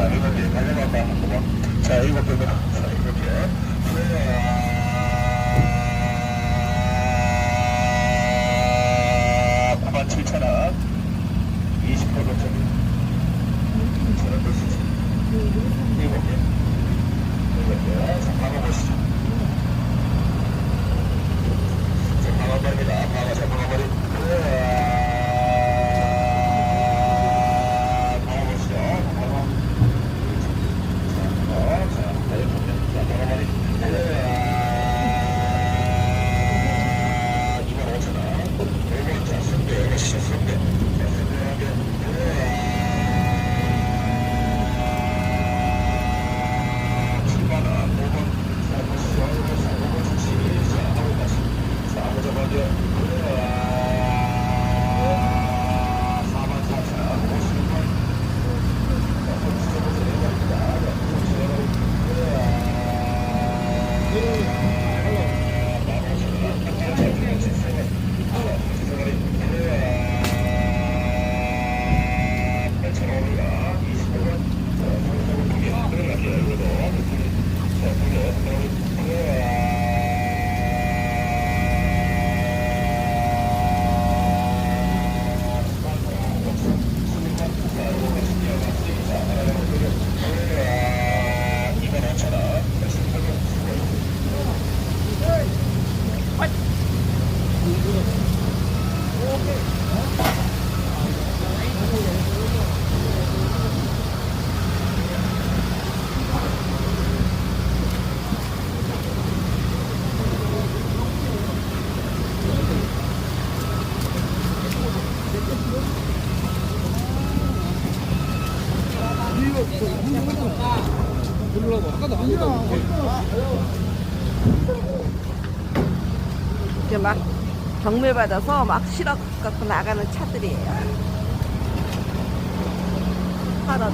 Sorry, okay. I don't know about that one. Sorry, okay. Sorry, okay. Yeah. 이제 막 경매 받아서 막 실어 갖고 나가는 차들이에요. 팔아.